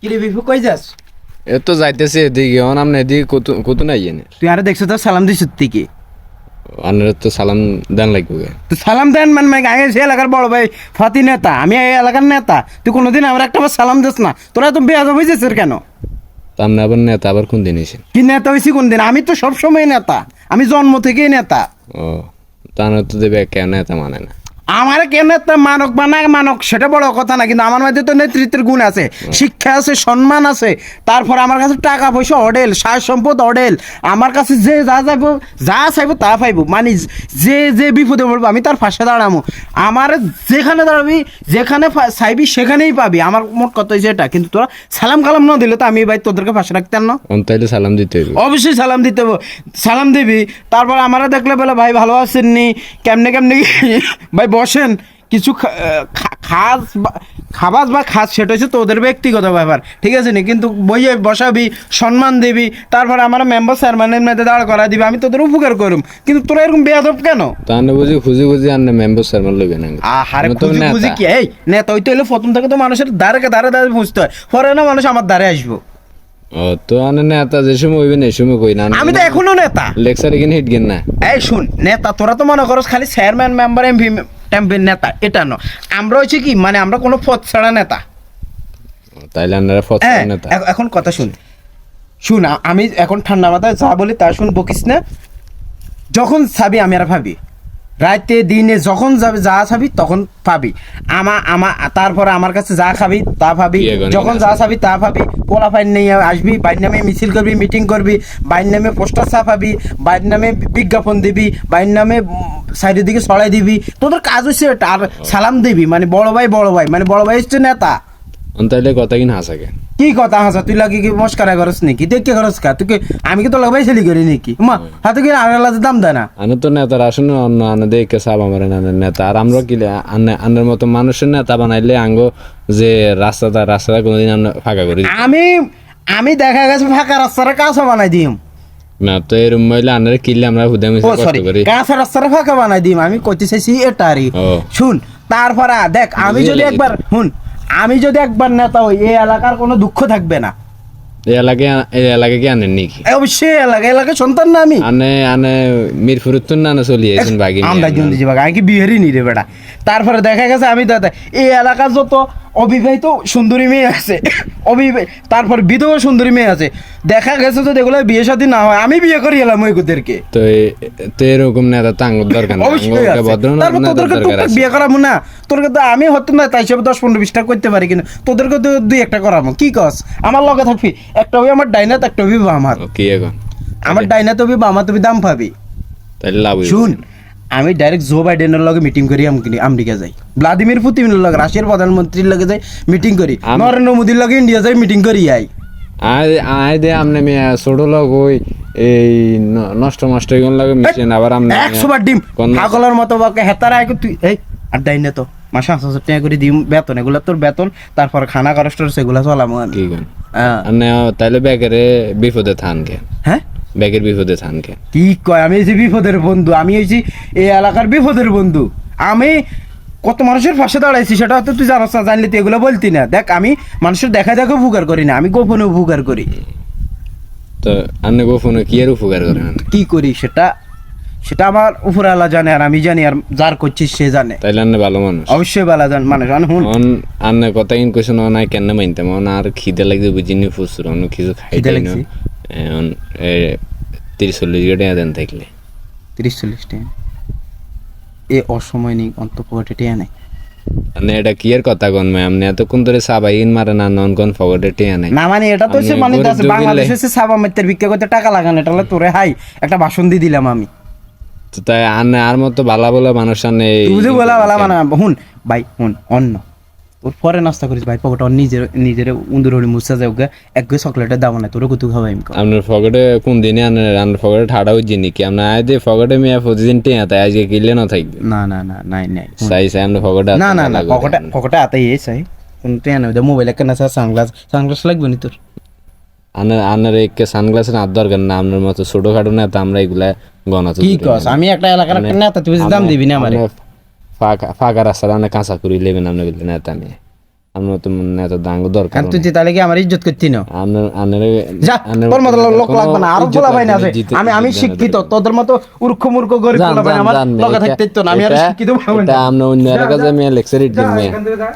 কিরে বিফু কই যাস? এ তো যাইতেছে এদিকে অন আপনি এদিকে কত কত নাই এনে তুই আরে দেখছ তো সালাম দিস থেকে আপনার তো সালাম দেন লাগবে তো সালাম দেন মানে মানে আগে সে এলাকার বড় ভাই ফাতি নেতা আমি এই এলাকার নেতা। তুই কোনোদিন আমার একটা বার সালাম দিস না। তোরা তো বেয়াদ হয়েছিস কেন? আপনি আবার নেতা আবার কোন দিন এসেন কি নেতা হয়েছি কোনদিন আমি তো সবসময় নেতা। আমি জন্ম থেকেই নেতা। ও তা তো দেবে কেন নেতা মানে না। আমার কে নেতা মানক বানা মানক সেটা বড় কথা না কিন্তু আমার মধ্যে তো নেতৃত্বের গুণ আছে শিক্ষা আছে সম্মান আছে তারপর আমার কাছে টাকা পয়সা অডেল সার সম্পদ অডেল আমার কাছে যে যা যাইব যা চাইব তা পাইবো মানে যে যে বিপদে পড়ব আমি তার পাশে দাঁড়াবো আমার যেখানে দাঁড়াবি যেখানে চাইবি সেখানেই পাবি। আমার মোট কত হয়েছে এটা কিন্তু তোরা সালাম কালাম না দিলে তো আমি ভাই তোদেরকে পাশে রাখতাম না। তাইলে সালাম দিতে হইব। অবশ্যই সালাম দিতে হবে সালাম দিবি তারপর আমারা দেখলে বলে ভাই ভালো আছেননি? কেমনে কেমনে কি?" ভাই বসেন কিছু খাস বা- খাবাস বা খাস সেটা হচ্ছে তোদের ব্যক্তিগত ব্যাপার ঠিক আছে নি? কিন্তু বইয়ে বসাবি সম্মান দিবি তারপর আমার মেম্বার চেয়ারম্যানের মধ্যে দাঁড় করা দিবি আমি তোদের উপকার করুম। কিন্তু তোরা এরকম বেয়াদব কেন? তা না বুঝি খুঁজি খুঁজি আনলে মেম্বার সারমান লইবে না আহারে খুঁজি খুঁজি কি? এই নেতা তো হলে প্রথম থেকে তো মানুষের দ্বারে দ্বারে দ্বারে বুঝতে হয়। পরে না মানুষ আমার দ্বারে আসব। ও তো আনে নেতা যে সময় হইবে না এই সময় কই না আমি তো এখনও নেতা। লেকচার এখানে হিট গেন না? এই শুন নেতা তোরা তো মনে করস খালি চেয়ারম্যান মেম্বার এমপি টেম্পের নেতা এটা ন আমরা হচ্ছে কি মানে আমরা কোনো পথ ছাড়া নেতা। তাইলে আপনারা পথ হ্যাঁ নেতা। এখন কথা শুন। শুন আমি এখন ঠান্ডা মাথায় যা বলি তা শুন বকিস না। যখন সাবি আমি আর ভাবি রাতে দিনে যখন যাবে যা চাবি তখন পাবি। আমা আমা তারপরে আমার কাছে যা খাবি তা ইয়ে যখন যা চাবি তা ভাবি পোলা ফাইন নিয়ে আসবি বাইর নামে মিছিল করবি মিটিং করবি বাইর নামে পোস্টার ছাপাবি বাইর নামে বিজ্ঞাপন দিবি বাইর নামে সাইডের দিকে ছড়াই দিবি। তোদের কাজ হচ্ছে আর সালাম দিবি মানে বড় ভাই বড় ভাই মানে বড় ভাই হচ্ছে নেতা। তাইলে কথা কিনা হাসাকে কি কথা হাসা তুই লাগি কি মস্কারা করস নাকি? দেখে করস কা? তুই কি- আমি কি তো লাগাই ছেলি করি নাকি? মা হাতে কি আর আলাদা দাম দেয় না। আনে তো নেতার আসলে অন্য আনে দেখে সাব আমার নেতা। আর আমরা কি আনে আনের মতো মানুষের নেতা বানাইলে আঙ্গ যে রাস্তাটা রাস্তাটা কোনোদিন আমরা ফাঁকা করি দিই। আমি আমি দেখা গেছে ফাঁকা রাস্তার কাঁচা বানাই দিম। না তো এরম মহিলা আনার কিনলে আমরা হুদা মিশে কষ্ট করি কাঁচা রাস্তার ফাঁকা বানাই দিম। আমি কইতে চাইছি ও। শুন তারপরে দেখ আমি যদি। একবার শুন আমি যদি একবার নেতা হই এই এলাকার কোনো দুঃখ থাকবে না। এই এলাকায় এই এলাকায় কি আনেন নাকি? অবশ্যই এলাকা সন্তান না আমি। আনে আনে না চলি আছেন বাগি আমরা আনে। কিন্তু আমি কি বিহারি নি রে বেটা? তারপরে দেখা গেছে আমি দাদা এই এলাকার যত অবিবাহিত সুন্দরী মেয়ে আছে। অবিবাহ তারপর বিধবা সুন্দরী মেয়ে আছে। দেখা গেছে যদি এগুলো বিয়ে শাদী না হয় আমি বিয়ে করি এলাম ওইদেরকে তো তো এরকম নেতা তো আঙ্গুর দরকার না। অবশ্যই। তারপর তোদেরকে টুকটাক বিয়ে করাবো না। তোরকে তো আমি হতো না তাই হিসেবে দশ পনেরো বিশটা করতে পারি কিন্তু তোদেরকে তো দুই একটা করাবো। কি কস? আমার লগে থাকবি। একটা হবি আমার ডাইনাত একটা হবি আমার কি এখন? আমার ডাইনাত হবি বা আমার তুমি দাম পাবি। তাইলে লাভ শুন। আমি ডাইরেক্ট জো বাইডেনের লগে মিটিং করি আমেরিকা যাই। ভ্লাদিমির পুতিনের লগে রাশিয়ার প্রধানমন্ত্রীর লগে যাই মিটিং করি। নরেন্দ্র মোদির লগে ইন্ডিয়া যাই মিটিং করি আই। আয় দে আমনে মিয়া ছোট লোক ওই এই ন- নষ্ট নষ্ট এগুলো লাগে মিশন আবার আমনে একশো বার ডিম। পাগলের মতো বাকে হেতারা তুই। এই আর ডাইনে তো। মাসে পাঁচ হাজার টাকা করে দিম বেতন। এগুলো তোর বেতন তারপর খানা খরচ টরচ সেগুলো চলামো আমি। কি কোন হ্যাঁ। আনে তাইলে ব্যাগেরে বিপদে থান কে হ্যাঁ? ব্যাগের বিপদে থান কে কয় আমি হয়েছি বিপদের বন্ধু আমি হয়েছি এই এলাকার বিপদের বন্ধু। আমি কত মানুষের পাশে দাঁড়াইছি সেটা হয়তো তুই জানাস না জানলে তুই এগুলো বলতি না। দেখ আমি মানুষের দেখা দেখে উপকার করি না আমি গোপনে উপকার করি। তো আনে গোপনে কি আর উপকার করে আনে? কি করি সেটা সেটা আমার উপরে আলা জানে আর আমি জানি আর যার করছিস সে জানে। তাইলে আনে ভালো মানুষ। অবশ্যই ভালো জান মানুষ আমি হুন। অন আনে কথা ইন কইছ না নাই কেন মাইনতাম অন আর খিদে লাগছে বুঝিনি ফুসুর অন কিছু খাইতে না? অন তিরিশ চল্লিশ গেটে দেন থাকলে। তিরিশ চল্লিশ টাকা। এ অসময় নেই অন্ত পকেটে টিয়া নেই আনে এটা কি আর কথা কোন ম্যাম? নে এতক্ষণ ধরে সাবাই ইন মারে না নন কোন ফগটে টিয়া নাই না মানে এটা তো মানে বাংলাদেশ সাবা মিত্রের ভিক্ষা করতে টাকা লাগানো এটা তোরে হাই একটা ভাষণ দিয়ে দিলাম আমি। তো তাই আনে আর মতো ভালা বলা মানুষ আনে এই- তুই বলা বলা মানে হুন ভাই হুন অন্য। তোর পরে নাস্তা করিস ভাই পকেট অন্য নিজের নিজের উন্দুর হরি মুসা যাও এক গো চকলেটের দাম নাই তোর কত খাওয়াই আপনার ফগটে কোন দিনে আনে আপনার ফগটে ঠাড়া হচ্ছে নাকি? আপনার আয় দিয়ে ফগটে মেয়া প্রতিদিন টিয়া তাই আজকে কিনলে না থাকবে। না না না নাই নাই সাই সাই আপনার ফগটে না না না পকেটে পকেটে আতাই এই চাই কোন টিয়া নেই মোবাইল একটা না সানগ্লাস সানগ্লাস লাগবে নি তোর? আনার আনার এক সানগ্লাসের হাত দরকার না আপনার মতো ছোটখাটো না তা আমরা এগুলা গনা কি কস আমি একটা এলাকার একটা নেতা তুই দাম দিবি না আমারে? ফাঁকা ফাঁকা রাস্তা রান্না কাঁচা করি লেবেন আপনি বললেন নেতা আমি আপনার মতো নেতা দাঙ্গ দরকার তুই তাহলে কি আমার ইজ্জত করতি না আপনার আপনার তোর মতো লোক লাগবে না আরও পোলা ভাই না আমি আমি শিক্ষিত তোদের মতো উর্খ মূর্খ গরিব পোলা ভাই আমার লগে থাকতে তো না আমি আর শিক্ষিত ভাই না। আমরা অন্য যা, এলাকা যা। যে আমি লেকচার যা, দিন এখান থেকে যা।